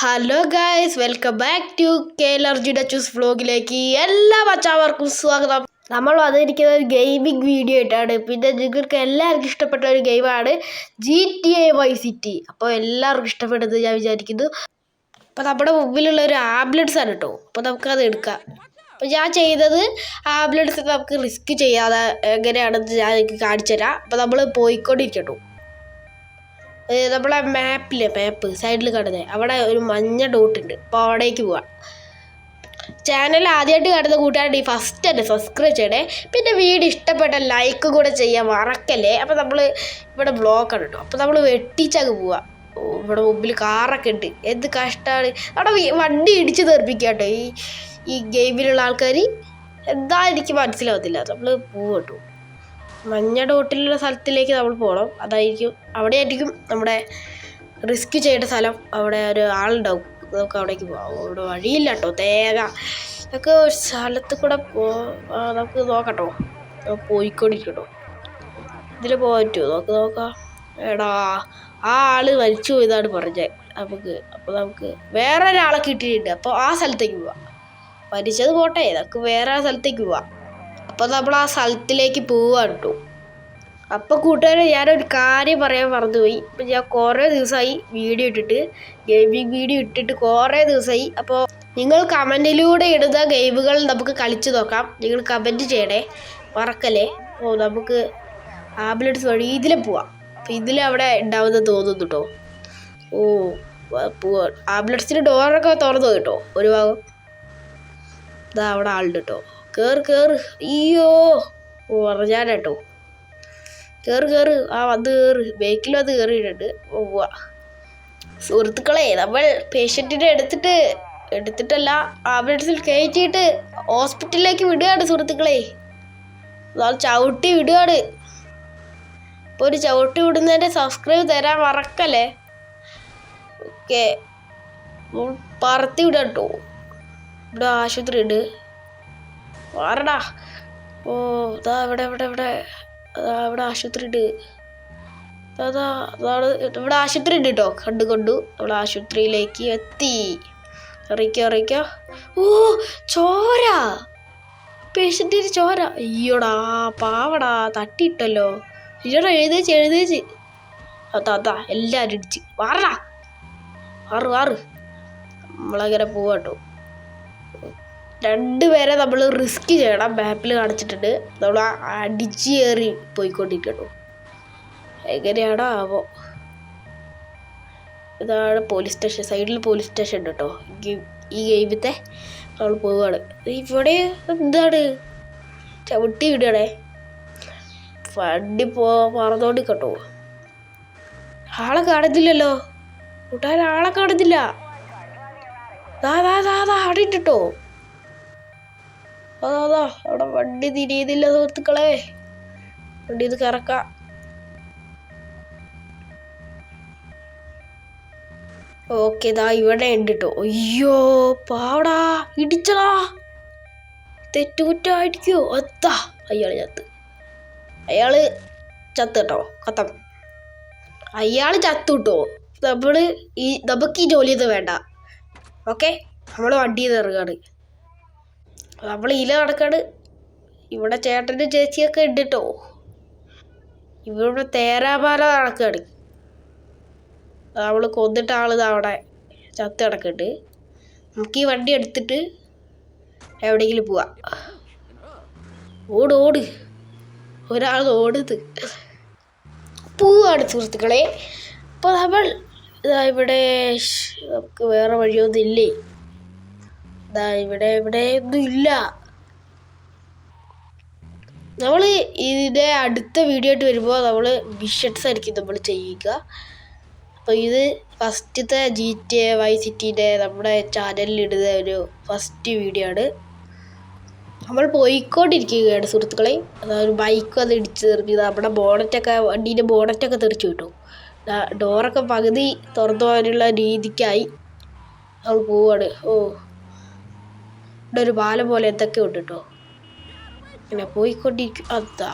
Hello guys welcome back to കേലർജിയുടെ ചൂസ് വ്ലോഗിലേക്ക് എല്ലാ മച്ചാവർക്കും സ്വാഗതം. നമ്മൾ വന്നിരിക്കുന്ന ഒരു ഗെയിമിംഗ് വീഡിയോ ആയിട്ടാണ്. പിന്നെ നിങ്ങൾക്ക് എല്ലാവർക്കും ഇഷ്ടപ്പെട്ട ഒരു ഗെയിമാണ് G T A Vice City അപ്പോൾ എല്ലാവർക്കും ഇഷ്ടപ്പെടുന്നത് ഞാൻ വിചാരിക്കുന്നു. അപ്പോൾ നമ്മുടെ മുമ്പിലുള്ള ഒരു ആംബുലൻസ് ആണ് കേട്ടോ. അപ്പോൾ നമുക്കത് എടുക്കാം. അപ്പോൾ ഞാൻ ചെയ്തത് ആംബുലൻസ് നമുക്ക് റിസ്ക് ചെയ്യാതെ എങ്ങനെയാണെന്ന് ഞാൻ എനിക്ക് കാണിച്ചു തരാം അപ്പോൾ നമ്മൾ പോയിക്കൊണ്ടിരിക്കട്ടോ നമ്മളെ മാപ്പിലെ മാപ്പ് സൈഡിൽ കാണുന്നത് അവിടെ ഒരു മഞ്ഞ ഡോട്ട് ഉണ്ട്. അപ്പോൾ അവിടേക്ക് പോവാം. ചാനൽ ആദ്യമായിട്ട് കാണുന്ന കൂട്ടുകാരുടെ ഫസ്റ്റ് തന്നെ. സബ്സ്ക്രൈബ് ചെയ്യണേ. പിന്നെ വീഡിയോ ഇഷ്ടപ്പെട്ട ലൈക്ക് കൂടെ ചെയ്യാൻ മറക്കല്ലേ. അപ്പോൾ നമ്മൾ ഇവിടെ ബ്ലോക്കാണ് കേട്ടോ അപ്പോൾ നമ്മൾ വെട്ടിച്ചങ്ങ് പോവാം. ഇവിടെ മുമ്പിൽ കാറൊക്കെ ഉണ്ട്. എന്ത് കഷ്ടമാണ് അവിടെ വണ്ടി ഇടിച്ച് തെറിപ്പിക്കുക കേട്ടോ ഈ ഈ ഗെയിമിലുള്ള ആൾക്കാർ എന്താ എനിക്ക് മനസ്സിലാവത്തില്ല. നമ്മൾ പോവും കേട്ടോ മഞ്ഞ ഡോട്ടിലുള്ള സ്ഥലത്തിലേക്ക് നമ്മൾ പോകണം. അതായിരിക്കും അവിടെ ആയിരിക്കും നമ്മുടെ റിസ്ക് ചെയ്യേണ്ട സ്ഥലം. അവിടെ ഒരു ആളുണ്ടാവും. നമുക്ക് അവിടേക്ക് പോകാം അവിടെ വഴിയില്ല കേട്ടോ. തേങ്ങ നമുക്ക് ഒരു സ്ഥലത്ത് കൂടെ പോ നമുക്ക് നോക്കട്ടോ. പോയിക്കൊണ്ടിരിക്കട്ടോ. ഇതിൽ പോകാൻ പറ്റുമോ? നമുക്ക് നോക്കാം. എടാ ആ ആൾ മരിച്ചു പോയതാണ് പറഞ്ഞത് നമുക്ക് അപ്പോൾ നമുക്ക് വേറെ ഒരാളെ കിട്ടിയിട്ടുണ്ട്. അപ്പോൾ ആ സ്ഥലത്തേക്ക് പോവാം. മരിച്ചത് പോട്ടെ. നമുക്ക് വേറെ സ്ഥലത്തേക്ക് പോവാം. അപ്പോൾ നമ്മൾ ആ സ്ഥലത്തിലേക്ക് പോവാണ് കേട്ടോ. അപ്പോൾ കൂട്ടുകാരെ ഞാനൊരു കാര്യം പറയാൻ മറന്നുപോയി. ഇപ്പം ഞാൻ കുറേ ദിവസമായി വീഡിയോ ഇട്ടിട്ട് ഗെയിമിംഗ് വീഡിയോ ഇട്ടിട്ട് കുറേ ദിവസമായി അപ്പോൾ നിങ്ങൾ കമന്റിലൂടെ ഇടുന്ന ഗെയിമുകൾ നമുക്ക് കളിച്ചു നോക്കാം. നിങ്ങൾ കമന്റ് ചെയ്യണേ. മറക്കല്ലേ? ഓ നമുക്ക് ആംബുലൻസ് വഴി ഇതിലെ പോവാം. അപ്പം ഇതിലെ അവിടെ ഉണ്ടാവുന്ന തോന്നുന്നു കേട്ടോ ഓ പോവാ. ആംബുലൻസിന്റെ ഡോറൊക്കെ തുറന്നു കേട്ടോ ഒരു ഭാഗം. ഇതാ അവിടെ ആളുണ്ട് കേട്ടോ കേറ് കേറ്. അയ്യോ. കേട്ടോ കേറ് കേറ്. ആ അത് കേറ്. ബേക്കിലും അത് കയറിയിട്ടുണ്ട് പോവുക സുഹൃത്തുക്കളെ നമ്മൾ പേഷ്യന്റിനെ എടുത്തിട്ട് എടുത്തിട്ടല്ല ആംബുലൻസിൽ കയറ്റിയിട്ട് ഹോസ്പിറ്റലിലേക്ക് വിടുകയാണ് സുഹൃത്തുക്കളെ. എന്നാൽ ചവിട്ടി വിടുകയാണ്. ഇപ്പോൾ ഒരു ചവിട്ടി വിടുന്നതിന്റെ സബ്സ്ക്രൈബ് തരാൻ മറക്കല്ലേ? ഓക്കെ. പറത്തി വിടാം കേട്ടോ ഇവിടെ ആശുപത്രി ഉണ്ട്. മാറടാ ഓ ഇതാ ഇവിടെ ഇവിടെ ഇവിടെ. അതാ ഇവിടെ ആശുപത്രി ഉണ്ട്. അതാ അതാണ് ഇവിടെ ആശുപത്രി ഉണ്ട് കേട്ടോ. കണ്ടു കണ്ടു. നമ്മൾ ആശുപത്രിയിലേക്ക് എത്തി. അറിയിക്കോ അറിയിക്കോ ഓ ചോര. പേഷ്യന്റിന് ചോര. അയ്യോടാ പാവടാ. തട്ടിയിട്ടല്ലോ. അയ്യോടാ എഴുതേച്ച് എഴുതേച്ച് അതാ അതാ എല്ലാവരും ഇടിച്ച്. മാറടാ മാറ് മാറ് നമ്മളങ്ങനെ പോവാട്ടോ. രണ്ടുപേരെ നമ്മൾ റിസ്ക് ചെയ്യണം. മാപ്പിൽ കാണിച്ചിട്ടുണ്ട്. നമ്മൾ അടിച്ചേറി കയറി പോയിക്കൊണ്ടിരിക്കട്ടോ എങ്ങനെയാണോ ആവോ. ഇതാണ് പോലീസ് സ്റ്റേഷൻ സൈഡിൽ പോലീസ് സ്റ്റേഷൻ ഉണ്ട് കേട്ടോ ഈ ഗെയിമത്തെ നമ്മൾ പോവുകയാണ് ഇവിടെ എന്താണ്? ചവിട്ടി വിടുകയാണേ വണ്ടി പോ മറന്നോണ്ട് കേട്ടോ ആളെ കാണുന്നില്ലല്ലോ. കൂട്ടുകാരൻ ആളെ കാണുന്നില്ല. ദാ ഇട്ടിട്ടോ അതാ അതാ അവിടെ വണ്ടി തിരിയുന്നില്ല സുഹൃത്തുക്കളെ. വണ്ടി ഇത് കറക്കാം. ഓക്കെ ദാ ഇവിടെ ഉണ്ട് കേട്ടോ അയ്യോ പാവടാ ഇടിച്ചടാ. തെറ്റുകുറ്റായിരിക്കോ അത്താ അയാൾ ചത്ത്. അയാൾ ചത്ത് കേട്ടോ കത്തം അയാൾ ചത്തു കേട്ടോ. നമ്മൾ ഈ നമുക്ക് ഈ ജോലി ഒന്നും വേണ്ട. ഓക്കെ നമ്മൾ വണ്ടി നിന്ന് നമ്മൾ ഇല നടക്കാണ് ഇവിടെ ചേട്ടന്റെ ചേച്ചിയൊക്കെ ഉണ്ട് ഇവിടെ തേരാപാല നടക്കുകയാണ് നമ്മൾ കൊന്നിട്ട ആൾ അവിടെ ചത്ത് കിടക്കുന്നുണ്ട് നമുക്ക് ഈ വണ്ടി എടുത്തിട്ട് എവിടെയെങ്കിലും പോവാം. ഓട് ഓട്. ഒരാൾ ഓടുന്നത്. പോവാണ് സുഹൃത്തുക്കളെ. അപ്പോൾ നമ്മൾ ഇതാ ഇവിടെ നമുക്ക് വേറെ വഴിയൊന്നും ഇല്ലേ? ഇതാ ഇവിടെ ഇവിടെ ഒന്നും ഇല്ല. നമ്മൾ ഇതിന്റെ അടുത്ത വീഡിയോ ആയിട്ട് വരുമ്പോൾ നമ്മൾ വിഷൻസ് ആയിരിക്കും നമ്മൾ ചെയ്യുക. അപ്പോൾ ഇത് ഫസ്റ്റത്തെ ജി ടി എ വൈ സിറ്റീന്റെ നമ്മുടെ ചാനലിൽ ഇടുന്ന ഒരു ഫസ്റ്റ് വീഡിയോ ആണ്. നമ്മൾ പോയിക്കൊണ്ടിരിക്കുകയാണ് സുഹൃത്തുക്കളെ. അതൊരു ബൈക്ക് വന്ന് ഇടിച്ച് തെറിഞ്ഞു നമ്മുടെ ബോണറ്റൊക്കെ വണ്ടീന്റെ ബോണറ്റൊക്കെ തെറിച്ചു കിട്ടും ഡോറൊക്കെ പകുതി തുറന്നു പോകാനുള്ള രീതിക്കായി നമ്മൾ പോവാണ്. ഓ. ഇവിടെ ഒരു പാല പോലെ എന്തൊക്കെ ഉണ്ട് കേട്ടോ ഇങ്ങനെ പോയിക്കൊണ്ടിരിക്കും. അതാ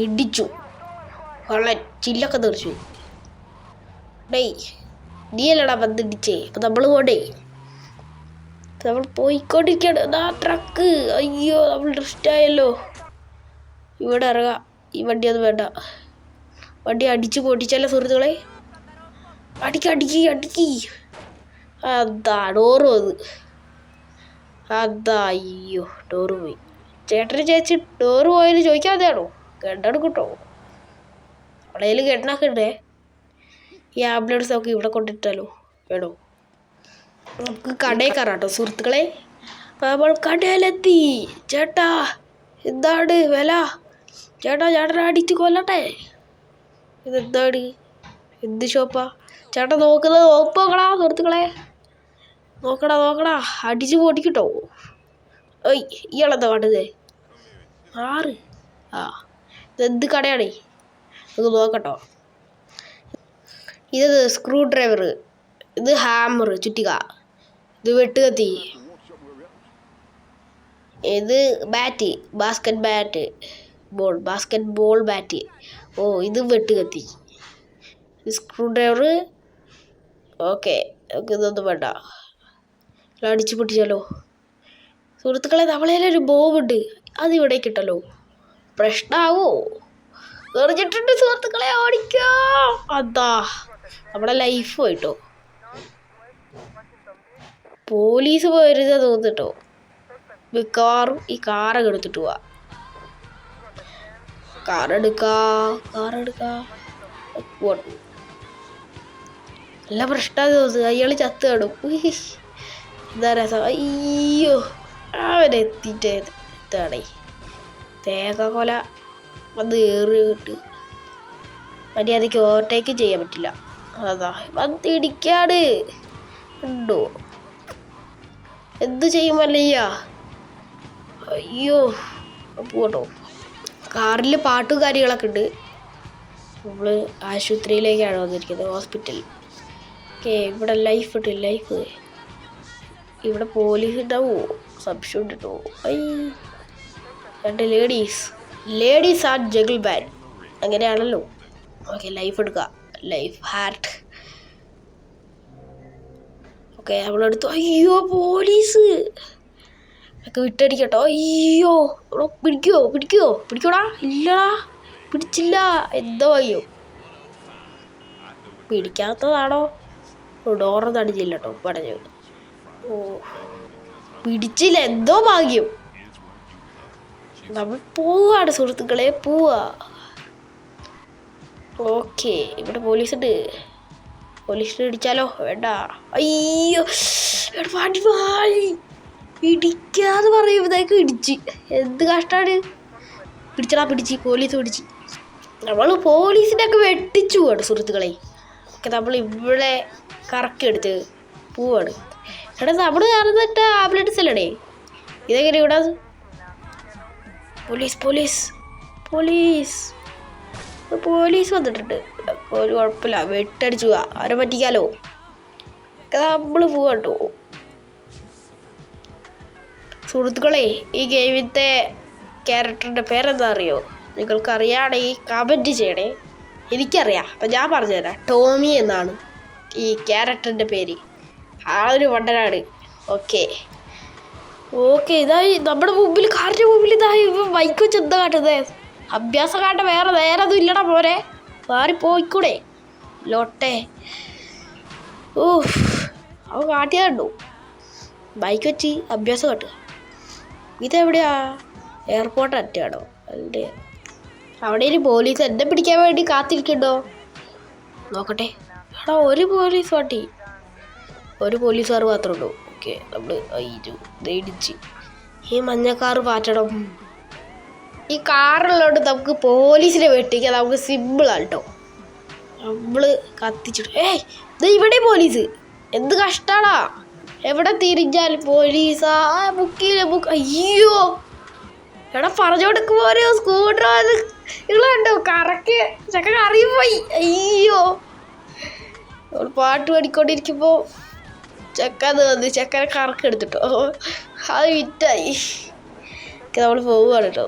ഇടിച്ചു. കള്ളൻ ചില്ലൊക്കെ തീർച്ചു ഡേയ് നീ അല്ലടാ വന്നിടിച്ചേ അപ്പൊ നമ്മൾ പോടേ നമ്മൾ പോയിക്കൊണ്ടിരിക്കുകയാണ് അതാ ട്രക്ക്. അയ്യോ നമ്മൾ ഡ്രസ്റ്റായല്ലോ ഇവിടെ ഇറങ്ങാം. ഈ വണ്ടി അത് വേണ്ട. വണ്ടി അടിച്ച് പൊട്ടിച്ചല്ലേ സുഹൃത്തുക്കളെ? അടിക്ക് അടിക്ക് അടിക്ക്. അതാ അത്. അതാ അയ്യോ ഡോറ് പോയി. ചേട്ടന് ചേച്ചി ഡോറ് പോയത് ചോദിക്കാതെയാണോ കേട്ടെടുക്കട്ടോ അവളേൽ കേട്ടനാക്കണ്ടേ ഈ ആംബുലൻസ് നമുക്ക് ഇവിടെ കൊണ്ടിട്ടാലോ? വേണോ? നമുക്ക് കടയിൽ കയറാം കേട്ടോ സുഹൃത്തുക്കളെ നമ്മൾ കടയിലെത്തി. ചേട്ടാ എന്താണ് വില? ചേട്ടാ ചേട്ടനെ അടിച്ച് കൊല്ലട്ടെ. ഇതെന്താണ്? എന്ത് ഷോപ്പാ? ചേട്ടാ നോക്കുന്നത് നോക്കടാ സുഹൃത്തുക്കളെ. നോക്കടാ നോക്കടാ. അടിച്ച് പൊടിക്കട്ടോ ഏയ് ഇയാളെന്താ കണ്ടത്? ആറ്. ആ ഇതെന്ത് കടയാണേ? ഇത് നോക്കട്ടോ. ഇത് സ്ക്രൂ ഡ്രൈവർ ഇത് ഹാമർ ചുറ്റിക. ഇത് വെട്ടുകത്തി ഇത് bat basket bat ball basketball bat ഓ ഇത് വെട്ടുകത്തി സ്ക്രൂ ഡ്രൈവർ ഓക്കെ നമുക്ക് ഇതൊന്നും വേണ്ട. അടിച്ച് പൊട്ടിച്ചാലോ? സുഹൃത്തുക്കളെ നമ്മളതിലൊരു ബോബുണ്ട്. അത് ഇവിടെ കിട്ടല്ലോ പ്രശ്നാവോ? എറിഞ്ഞിട്ടുണ്ട് സുഹൃത്തുക്കളെ ഓടിക്കോ. അതാ നമ്മുടെ ലൈഫ് പോയിട്ടോ. പോലീസ് പോയിരുന്ന തോന്നിട്ടോ മിക്കവാറും ഈ കാറൊക്കെ എടുത്തിട്ട് പോവാ. എടുക്കാ പോട്ടെ. നല്ല പ്രശ്നം തോന്നുന്നു. അയാൾ ചത്ത് കാണും. എന്താ രസം അയ്യോ അവനെത്തിയിട്ട് എത്താണേ കൊല അത് ഏറി കിട്ട് മര്യാദയ്ക്ക് ഓവർടേക്ക് ചെയ്യാൻ പറ്റില്ല. അതാ വന്ന് ഇടിക്കാണ്. ഉണ്ടോ എന്ത് ചെയ്യും അല്ലയ്യ അയ്യോ പോട്ടോ കാറിൽ പാട്ടും കാര്യങ്ങളൊക്കെ ഉണ്ട്. നമ്മൾ ആശുപത്രിയിലേക്കാണ് വന്നിരിക്കുന്നത് ഹോസ്പിറ്റൽ ഓക്കെ ഇവിടെ ലൈഫ് ഉണ്ട് ലൈഫ് ഇവിടെ പോലീസ് ഉണ്ടാവോ ഐ രണ്ട് ലേഡീസ് ലേഡീസ് ആർ ജഗിൾ ബാൻ അങ്ങനെയാണല്ലോ. ഓക്കെ ലൈഫ് എടുക്കുക ലൈഫ് ഹാർട്ട് ഓക്കെ നമ്മളെടുത്തു അയ്യോ പോലീസ്. ഒക്കെ വിട്ടടിക്കട്ടോ. അയ്യോ എടോ പിടിക്കോ പിടിക്കോ പിടിക്കോടാ. ഇല്ലടാ പിടിച്ചില്ല. എന്തോ അയ്യോ. പിടിക്കാത്തതാണോ? ഡോറൊന്നും അടിച്ചില്ല കേട്ടോ പടഞ്ഞു. ഓ. പിടിച്ചില്ല എന്തോ ഭാഗ്യം. നമ്മൾ പോവാണ് സുഹൃത്തുക്കളെ പോവാ. ഓക്കെ ഇവിടെ പോലീസ് ഉണ്ട് പോലീസിനെ ഇടിച്ചാലോ വേണ്ട. അയ്യോ വണ്ടി വാഴി ഇടിക്കാന്ന് പറയുമ്പോഴത്തേക്ക് ഇടിച്ച്. എന്ത് കഷ്ടാണ്? പിടിച്ചടാ പിടിച്ച്. പോലീസ് പിടിച്ച്. നമ്മൾ പോലീസിനൊക്കെ വെട്ടിച്ചു പോവാണ് സുഹൃത്തുക്കളെ. ഒക്കെ നമ്മൾ ഇവിടെ കറക്കി എടുത്ത് പോവാണ്. എടാ നമ്മൾ കറന്നിട്ട് ആംബുലൻസ് അല്ലടേ ഇതെങ്ങനെ ഇവിടെ? Police police police. പോലീസ് വന്നിട്ടുണ്ട്. ഒരു കുഴപ്പമില്ല വെട്ടടിച്ചു. പോവാ അവരെ പറ്റിക്കാലോ നമ്മൾ പോവാട്ടോ സുഹൃത്തുക്കളെ ഈ ഗെയിമിത്തെ ക്യാരക്ടറിന്റെ പേരെന്താ അറിയോ? നിങ്ങൾക്ക് അറിയാണെങ്കിൽ കമന്റ് ചെയ്യണേ. എനിക്കറിയാം. അപ്പം ഞാൻ പറഞ്ഞുതരാം. ടോമി എന്നാണ് ഈ ക്യാരക്ടറിന്റെ പേര്. ആ ഒരു വണ്ടനാണ് ഓക്കെ ഓക്കെ ഇതായി നമ്മുടെ മുമ്പിൽ കാറിന്റെ മുമ്പിൽ ഇതായി. ഇവൻ ബൈക്ക് വെച്ച് എന്താ കാട്ടുന്നത് അഭ്യാസം കാട്ട വേറെ നേരെ ഒന്നും ഇല്ലടാ പോരെ മാറി പോയിക്കൂടെ. ലോട്ടെ ഓ അവൻ കാട്ടിയതുണ്ടോ ബൈക്ക് വെച്ച് അഭ്യാസം കാട്ടുക. ഇതെവിടെയാ? എയർപോർട്ട് അറ്റാണോ അല്ലേ അവിടെ ഒരു പോലീസ് എന്നെ പിടിക്കാൻ വേണ്ടി കാത്തിരിക്കണ്ടോ നോക്കട്ടെ. എടാ ഒരു പോലീസ് വണ്ടി. ഒരു പോലീസുകാർ മാത്രമേ ഉള്ളൂ. ഓക്കെ നമ്മൾ അയ്യോ ഇടിച്ച്. ഈ മഞ്ഞക്കാറ് മാറ്റണം. ഈ കാറുള്ളതുകൊണ്ട് നമുക്ക് പോലീസിനെ വെട്ടിക്കാൻ നമുക്ക് സിമ്പിളാണ് കേട്ടോ. നമ്മൾ കത്തിച്ചിട്ട് ഏയ് ഇത് ഇവിടെ പോലീസ്. എന്ത് കഷ്ടാടാ. എവിടെ തിരിഞ്ഞാലും പോലീസാ. ബുക്കില്ല ബുക്ക്. അയ്യോ. എടാ പറഞ്ഞു കൊടുക്കുമ്പോ ഒരു സ്കൂട്ടർ നിങ്ങളുണ്ടോ കറക്ക്. ചക്ക കറിയും പോയി. അയ്യോ. നമ്മൾ പാട്ട് പാടിക്കൊണ്ടിരിക്കുമ്പോ ചക്ക അത് വന്ന് ചക്കനെ കറക്ക് എടുത്തിട്ടോ. അത് വിറ്റായി നമ്മൾ പോവുകയാണ് കേട്ടോ.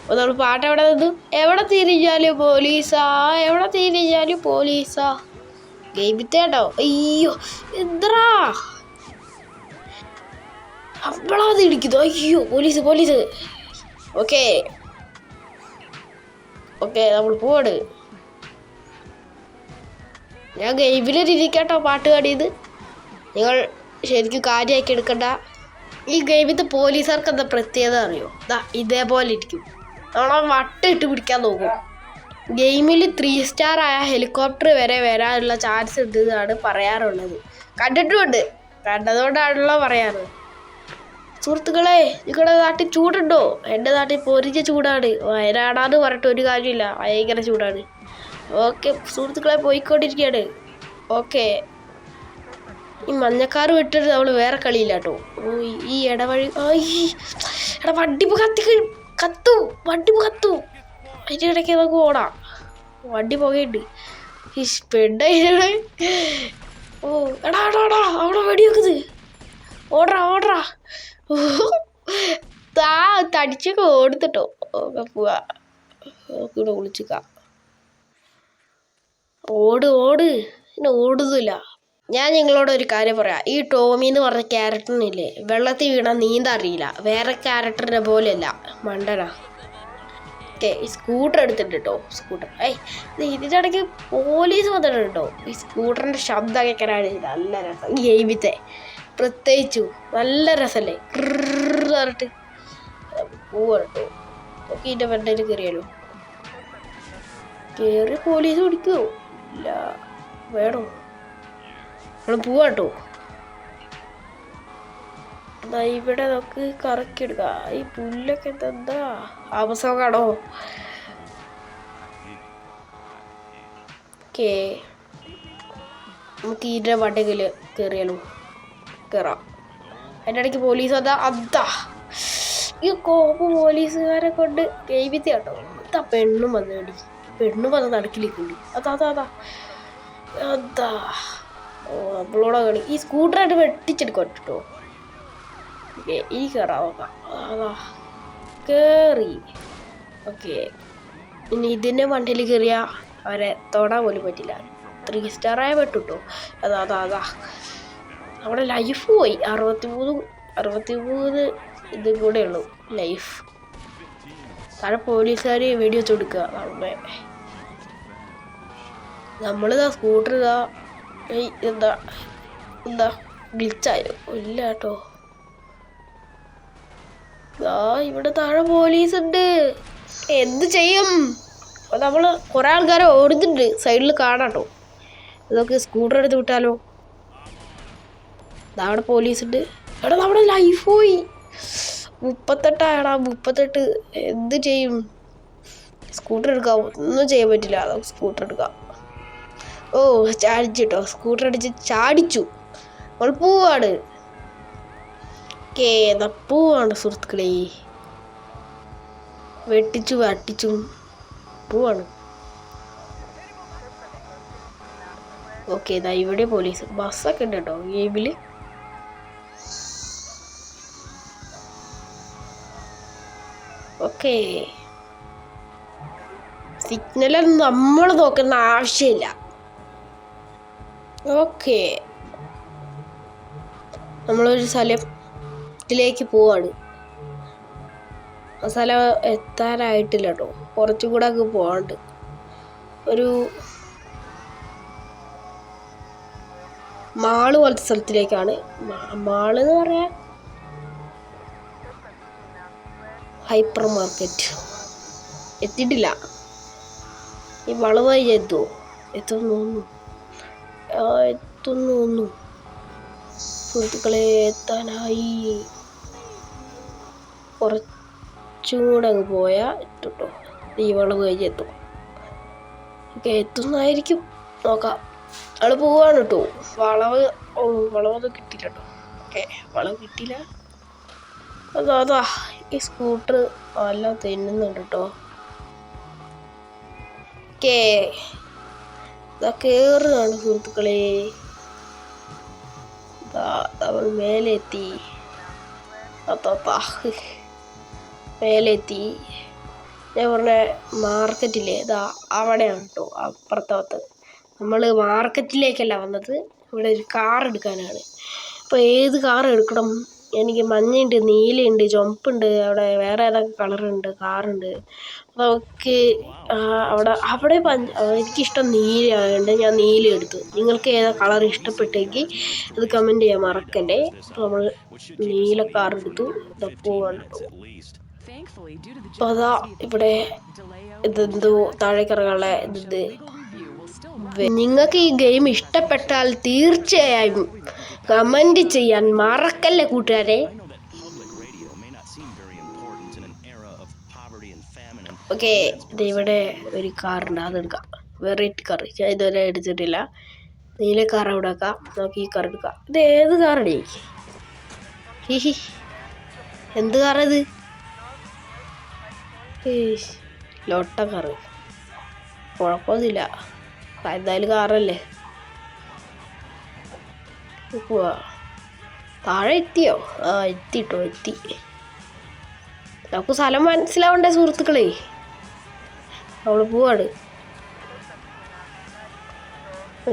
അപ്പോൾ നമ്മൾ പാട്ട് എവിടെ നിന്നു? എവിടെ തിരിഞ്ഞാലും പോലീസാ എവിടെ തിരിഞ്ഞാലും പോലീസാ. ഗെയിമിത്തേട്ടോ അയ്യോ എന്തറാ? അവളാത് ഇടിക്കുന്നു അയ്യോ പോലീസ് പോലീസ്. ഓക്കെ. ഓക്കെ നമ്മൾ പോവാണ്. ഞാൻ ഗെയിമിലിരിക്കട്ടോ പാട്ട് പാടിയത്. നിങ്ങൾ ശരിക്കും കാര്യമാക്കി എടുക്കണ്ട. ഈ ഗെയിമിത്തെ പോലീസുകാർക്ക് എന്താ പ്രത്യേകത അറിയോ? ഇതേപോലെ ഇരിക്കും. നമ്മളെ വട്ട ഇട്ട് പിടിക്കാൻ നോക്കും. ഗെയിമിൽ ത്രീ സ്റ്റാർ ആയ ഹെലികോപ്റ്റർ വരെ വരാനുള്ള ചാൻസ് ഉണ്ട് എന്നാണ് പറയാറുള്ളത്. കണ്ടിട്ടുമുണ്ട്. കണ്ടതുകൊണ്ടാണല്ലോ പറയാറ്. സുഹൃത്തുക്കളെ നിങ്ങളുടെ നാട്ടിൽ ചൂടുണ്ടോ? എന്റെ നാട്ടിൽ പൊരിച്ച ചൂടാണ്. വയനാടാന്ന് പറഞ്ഞിട്ട് ഒരു കാര്യമില്ല. ഭയങ്കര ചൂടാണ്. ഓക്കെ സുഹൃത്തുക്കളെ പോയിക്കൊണ്ടിരിക്കുകയാണ്. ഓക്കെ. ഈ മഞ്ഞക്കാർ വിട്ടിട്ട് നമ്മൾ വേറെ കളിയില്ല കേട്ടോ. ഓ ഈ ഇടവഴി എടാ വണ്ടി ഇപ്പൊ കത്തി കത്തു വണ്ടിപ്പ് കത്തു. അതിന്റെ ഇടയ്ക്ക് നമുക്ക് ഓടാം. വണ്ടി പുകയുണ്ട്. ഈ സ്പെഡ് ഓ എടാ എടാ എടാ അവിടെ ഓടറാ ഓടറാ ഓ, താ തടിച്ചൊക്കെ ഓടുത്തിട്ടോ. പോവാ. ഇവിടെ വിളിച്ചിക്കാം ഓട് ഓട്. പിന്നെ ഓടുന്നില്ല. ഞാൻ നിങ്ങളോട് ഒരു കാര്യം പറയാം. ഈ ടോമി എന്ന് പറഞ്ഞ ക്യാരക്ടറിനില്ലേ വെള്ളത്തിൽ വീണാൽ നീന്താൻ അറിയില്ല. വേറെ ക്യാരക്ടറിനെ പോലെയല്ല. മണ്ടനാ. ഓക്കെ ഈ സ്കൂട്ടർ എടുത്തിട്ടുണ്ട് കേട്ടോ സ്കൂട്ടർ ഏയ് ഇത് ഇതിന്റെ ഇടയ്ക്ക് പോലീസ് വന്നിട്ടുണ്ട് കേട്ടോ ഈ സ്കൂട്ടറിന്റെ ശബ്ദം കേൾക്കാനാണ് നല്ല രസം. ഗെയിമിത്തെ. പ്രത്യേകിച്ചു നല്ല രസമല്ലേ ക്രിറ് പറഞ്ഞിട്ട്. പോവാ കേട്ടോ ഓക്കെ ഇതിന്റെ വെണ്ടയിൽ കയറിയാലോ. കയറി പോലീസ് പിടിക്കുമോ ഇല്ല. വേണോ? നമ്മൾ പോവാട്ടോ. ഇവിടെ നമുക്ക് കറക്കിടുക ഈ പുല്ലൊക്കെ എന്താ ആമസോണാണോ? ഓക്കേ. നമുക്ക് ഇതിന്റെ വണ്ടിയിൽ കയറിയാലോ കയറാം അതിന്റെ ഇടയ്ക്ക് പോലീസ് അതാ അതാ. ഈ കോപ്പ് പോലീസുകാരെ കൊണ്ട് കൈവിത്തി കേട്ടോ. അതാ പെണ്ണും വന്നു വേണ്ടി പെണ്ണും വന്ന് നടക്കിലേക്കുണ്ട് അതാ അതാ അതാ. അതാ. നമ്മളോടാ കളി ഈ സ്കൂട്ടറായിട്ട് വെട്ടിച്ചെടുക്കും കേട്ടോ ഓക്കെ ഈ കയറാം കയറി ഓക്കെ ഇനി ഇതിന്റെ വണ്ടിയിൽ കയറിയ അവരെ തൊടാൻ പോലും പറ്റില്ല. ത്രീ സ്റ്റാറായ പെട്ടു കേട്ടോ അതാ അതാ അതാ. നമ്മുടെ ലൈഫ് പോയി. അറുപത്തി മൂന്ന് അറുപത്തി മൂന്ന് ഇതും കൂടെ ഉള്ളൂ ലൈഫ്. താഴെ പോലീസുകാർ വീഡിയോ വെച്ച് കൊടുക്കുക നമ്മളിതാ സ്കൂട്ടർ ഇതാ എന്താ എന്താ ഗ്ലിച്ചായോ ഇല്ല കേട്ടോ. ആ ഇവിടെ താഴെ പോലീസ് ഉണ്ട് എന്ത് ചെയ്യും? നമ്മൾ കുറെ ആൾക്കാരെ ഓടുന്നുണ്ട്. സൈഡിൽ കാണാട്ടോ ഇതൊക്കെ സ്കൂട്ടർ എടുത്ത് വിട്ടാലോ? അവിടെ പോലീസ് ഉണ്ട് എടാ നമ്മുടെ ലൈഫ് പോയി. മുപ്പത്തെട്ടായടാ മുപ്പത്തെട്ട്. എന്ത് ചെയ്യും? സ്കൂട്ടർ എടുക്കാം ഒന്നും ചെയ്യാൻ പറ്റില്ല. സ്കൂട്ടർ എടുക്കാം. ഓ ചാടിച്ചു കേട്ടോ സ്കൂട്ടർ അടിച്ച് ചാടിച്ചു. നമ്മൾ പോവാണ്. കേ എന്നാ പോവാണ് സുഹൃത്തുക്കളെ. വെട്ടിച്ചു വട്ടിച്ചും പോവാണ്. ഓക്കെ ഇതാ ഇവിടെ പോലീസ്. ബസ്സൊക്കെ ഉണ്ട് കേട്ടോ ഗെയിമിൽ. ഓക്കേ. സിഗ്നലൊന്നും നമ്മൾ നോക്കുന്ന ആവശ്യമില്ല. ഓക്കെ. നമ്മളൊരു സ്ഥലത്തിലേക്ക് പോവാണ്. ആ സ്ഥലം എത്താനായിട്ടില്ല കേട്ടോ കുറച്ചും കൂടെ അങ്ങ് പോകാണ്ട് ഒരു മാൾ പോലത്തെ സ്ഥലത്തിലേക്കാണ്. മാൾ എന്ന് പറയാൻ ഹൈപ്പർ മാർക്കറ്റ്. എത്തിയിട്ടില്ല. ഈ വളവായി എത്തുമോ എത്തുമെന്ന് തോന്നുന്നു. തോന്നുന്നു സുഹൃത്തുക്കളെ എത്താനായി. കുറച്ചും കൂടെ അങ്ങ് പോയാൽ എത്തുട്ടോ ഈ വളവ് കഴിഞ്ഞ് എത്തും. ഓക്കെ എത്തുന്നതായിരിക്കും നോക്കാം. ആൾ പോവാണ് കേട്ടോ വളവ് ഓ വളവൊന്നും കിട്ടില്ല കേട്ടോ ഓക്കെ വളവ് കിട്ടില്ല അതാ അതാ. ഈ സ്കൂട്ടർ എല്ലാം തിന്നുന്നുണ്ട് കേട്ടോ ഓക്കേ. ഇതാ കയറുകയാണ് സുഹൃത്തുക്കളെ. അവൾ നമ്മൾ മേലെ എത്തി അത്താ മേലെ എത്തി ഞാൻ പറഞ്ഞ മാർക്കറ്റിലെ ഇതാ അവിടെയാണ് കേട്ടോ അപ്പുറത്തകത്ത് നമ്മൾ മാർക്കറ്റിലേക്കല്ല വന്നത്. ഇവിടെ ഒരു കാർ എടുക്കാനാണ്. അപ്പോൾ ഏത് കാർ എടുക്കണം? എനിക്ക് മഞ്ഞയുണ്ട് നീലയുണ്ട് ചുമപ്പുണ്ട് അവിടെ വേറെ ഏതൊക്കെ കളറുണ്ട് കാറുണ്ട്. അപ്പോൾ അവർക്ക് അവിടെ അവിടെ എനിക്കിഷ്ടം നീലയായതുകൊണ്ട് ഞാൻ നീല എടുത്തു. നിങ്ങൾക്ക് ഏതാ കളർ ഇഷ്ടപ്പെട്ടെങ്കിൽ അത് കമന്റ് ചെയ്യാൻ മറക്കണ്ടേ അപ്പോൾ നമ്മൾ നീല കാർ എടുത്തു അപ്പോൾ അതാ ഇവിടെ ഇതെന്തോ താഴേക്കിറങ്ങാനുള്ള ഇത്. നിങ്ങൾക്ക് ഈ ഗെയിം ഇഷ്ടപ്പെട്ടാൽ തീർച്ചയായും കമന്റ് ചെയ്യാൻ മറക്കല്ലേ കൂട്ടുകാരെ? ഓക്കെ ഇവിടെ ഒരു കാറുണ്ട്. അതെടുക്കാം. വെറൈറ്റി കാർ ഞാൻ ഇതുവരെ എടുത്തിട്ടില്ല. നീല കാർ അവിടെ വെക്കാം. നമുക്ക് ഈ കാർ എടുക്കാം. ഇത് ഏത് കാറടി? ഹിഹി. എന്ത് കാറത്? ലോട്ട കാറ്. കുഴപ്പമൊന്നുമില്ല. എന്തായാലും കാറല്ലേ? താഴെ എത്തിയോ ആ എത്തിട്ടോ എത്തി. നമുക്ക് സ്ഥലം മനസ്സിലാവണ്ടേ സുഹൃത്തുക്കളെ? അവൾ പോവാണ്.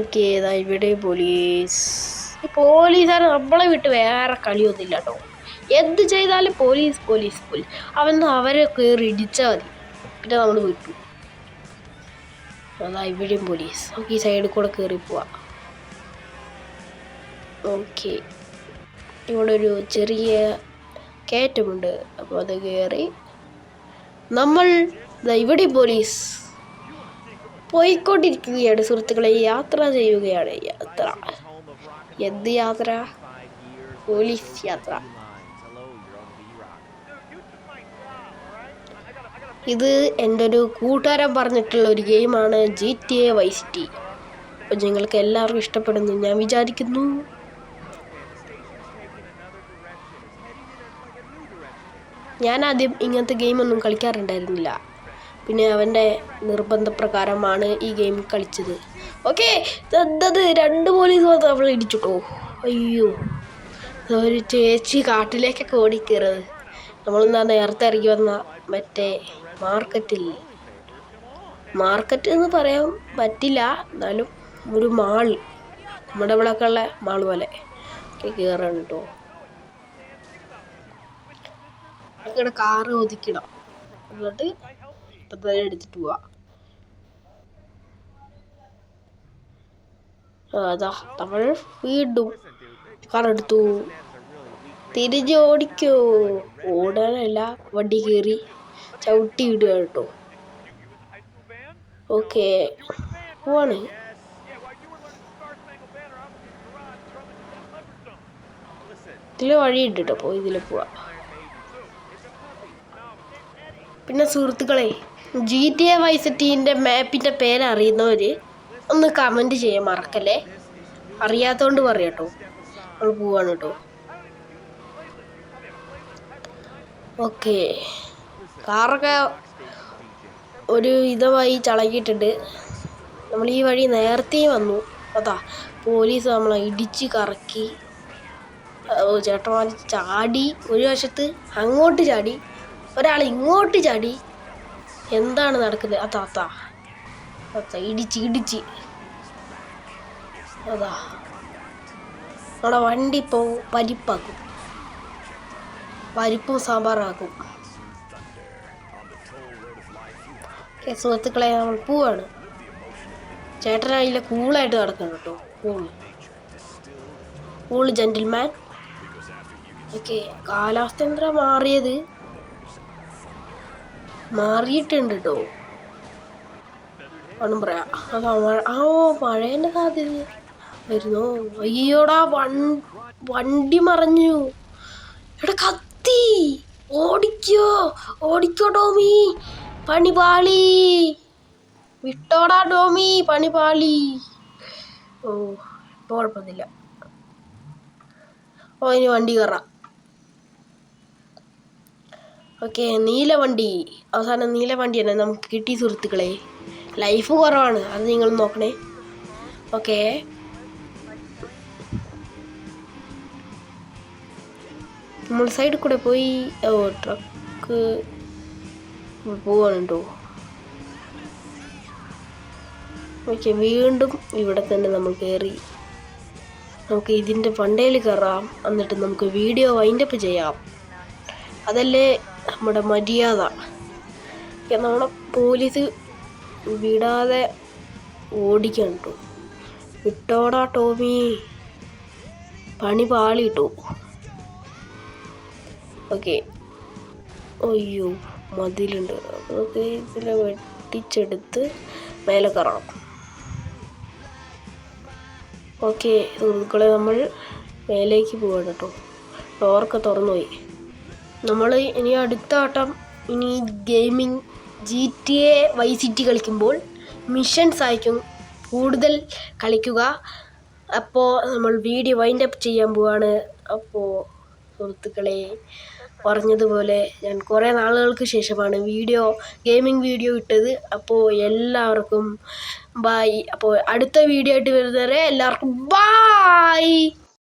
ഓക്കെ ഏതാ ഇവിടെ പോലീസ്. പോലീസാണ് നമ്മളെ വിട്ട് വേറെ കളിയൊന്നുമില്ല കേട്ടോ. എന്ത് ചെയ്താലും പോലീസ് പോലീസ് പോലീസ്. അവന്ന് അവരെ കയറി ഇടിച്ചാൽ മതി. പിന്നെ നമ്മൾ വിട്ടു. അതാ ഇവിടെയും പോലീസ്. നമുക്ക് ഈ സൈഡിൽ കൂടെ കയറി പോവാം. ഓക്കെ. ഇവിടെ ഒരു ചെറിയ കയറ്റമുണ്ട്. അപ്പോൾ അത് കയറി നമ്മൾ ഇവിടെ പോലീസ് പോയിക്കൊണ്ടിരിക്കുകയാണ്. സുഹൃത്തുക്കളെ യാത്ര ചെയ്യുകയാണ്. യാത്ര. എന്ത് യാത്ര? പോലീസ് യാത്ര. ഇത് എന്റെ ഒരു കൂട്ടുകാരൻ പറഞ്ഞിട്ടുള്ള ഒരു ഗെയിമാണ് G T A Vice City അപ്പോൾ നിങ്ങൾക്ക് എല്ലാവർക്കും ഇഷ്ടപ്പെടുന്നു. ഞാൻ വിചാരിക്കുന്നു ഞാൻ ആദ്യം ഇങ്ങനത്തെ ഗെയിമൊന്നും കളിക്കാറുണ്ടായിരുന്നില്ല. പിന്നെ അവന്റെ നിർബന്ധപ്രകാരമാണ് ഈ ഗെയിം കളിച്ചത്. ഓക്കെ എന്തത് രണ്ട് പോലീസ് നമ്മൾ ഇടിച്ചിട്ടോ? അയ്യോ ഒരു ചേച്ചി കാട്ടിലേക്കൊക്കെ ഓടിക്കയറത് നമ്മളെന്താ നേരത്തെ ഇറങ്ങി വന്ന മറ്റേ മാർക്കറ്റിൽ. മാർക്കറ്റ് എന്ന് പറയാൻ പറ്റില്ല എന്നാലും ഒരു മാൾ. നമ്മുടെ ഇവിടെയൊക്കെ ഉള്ള മാൾ പോലെ. കയറണം കേട്ടോ. ഇവിടെ കാറ് ഒതുക്കിടാം. എന്നിട്ട് ഇപ്പം തന്നെ എടുത്തിട്ട് പോവാ. അതാ നമ്മൾ വീണ്ടും കാർ എടുത്തു. തിരിഞ്ഞ് ഓടിക്കോ. ഓടാനല്ല വണ്ടി കയറി ചവിട്ടി വിടുക കേട്ടോ. ഓക്കെ പോവാണ്. ഇതിൽ വഴിയുണ്ട് കേട്ടോ പോയി ഇതിൽ പോവാ. പിന്നെ സുഹൃത്തുക്കളെ ജി ടി എ വൈ സിറ്റീന്റെ മാപ്പിന്റെ പേരറിയുന്നവർ ഒന്ന് കമന്റ് ചെയ്യാൻ മറക്കല്ലേ? അറിയാത്തതുകൊണ്ട് പറയാട്ടോ നമ്മൾ പോവാണ് കേട്ടോ. ഓക്കെ കാറൊക്കെ ഒരു ഇതമായി ചളകിയിട്ടുണ്ട്. നമ്മൾ ഈ വഴി നേരത്തെ വന്നു. അതാ പോലീസ് നമ്മളെ ഇടിച്ച് കറക്കി ചേട്ടന്മാർ ചാടി ഒരു വശത്ത് അങ്ങോട്ട് ചാടി ഒരാൾ ഇങ്ങോട്ട് ചാടി. എന്താണ് നടക്കുന്നത്? ആ അതാ അതാ ഇടിച്ച് ഇടിച്ച്. അതാ. നമ്മുടെ വണ്ടി ഇപ്പോൾ പരിപ്പാക്കും. പരിപ്പും സാമ്പാറാക്കും. സുഹൃത്തുക്കളെ നമ്മൾ പോവാണ്. ചേട്ടനായില്ല കൂളായിട്ട് നടക്കണം കേട്ടോ കൂൾ. Cool gentleman. ഓക്കെ കാലാവസ്ഥ എന്താ മാറിയത്? മാറിയിട്ടുണ്ട് കേട്ടോ ഒന്നും പറയാം. ആ മഴേന്റെ സാധ്യത വരുന്നു. അയ്യോടാ വണ്ടി മറഞ്ഞു. എടാ കത്തി. ഓടിക്കോ. ഓടിക്കോ ടോമി. പണിപാളി വിട്ടോടാ ടോമി. പണിപാളി ഓ ഇപ്പൊ കുഴപ്പമൊന്നുമില്ല. ഓ ഇനി വണ്ടി കയറാം ഓക്കെ നീലവണ്ടി അവസാനം നീലവണ്ടി തന്നെ നമുക്ക് കിട്ടി സുഹൃത്തുക്കളെ. ലൈഫ് കുറവാണ്. അത് നിങ്ങൾ നോക്കണേ. ഓക്കെ. നമ്മൾ സൈഡിൽ കൂടെ പോയി ഓ ട്രക്ക് പോവാണ് കേട്ടോ ഓക്കെ വീണ്ടും ഇവിടെ തന്നെ നമ്മൾ കയറി നമുക്ക് ഇതിന്റെ ഫണ്ടയിൽ കയറാം. എന്നിട്ട് നമുക്ക് വീഡിയോ വൈൻഡപ്പ് ചെയ്യാം. അതല്ലേ നമ്മുടെ മര്യാദ. നമ്മളെ പോലീസ് വിടാതെ ഓടിക്കണം കേട്ടോ വിട്ടോടാ ടോമി. പണി പാളിട്ടു ഓക്കെ. അയ്യോ മതിലുണ്ട്. നമുക്ക് ഇതിൽ വെട്ടിച്ചെടുത്ത് മേലെ കയറണം ഓക്കെ സുഹൃത്തുക്കളെ നമ്മൾ മേലേക്ക് പോവാണ് കേട്ടോ ഡോറൊക്കെ തുറന്നു പോയി നമ്മൾ ഇനി അടുത്ത ആട്ടം ഇനി gaming G T A Vice City കളിക്കുമ്പോൾ മിഷൻസ് ആയിരിക്കും കൂടുതൽ കളിക്കുക. അപ്പോൾ നമ്മൾ വീഡിയോ വൈൻഡ് അപ്പ് ചെയ്യാൻ പോവാണ്. അപ്പോൾ സുഹൃത്തുക്കളെ പറഞ്ഞതുപോലെ ഞാൻ കുറേ നാളുകൾക്ക് ശേഷമാണ് വീഡിയോ ഗെയിമിംഗ് വീഡിയോ ഇട്ടത്. അപ്പോൾ എല്ലാവർക്കും ബായ് അപ്പോൾ അടുത്ത വീഡിയോ ആയിട്ട് വരുന്നവരെ എല്ലാവർക്കും ബായ്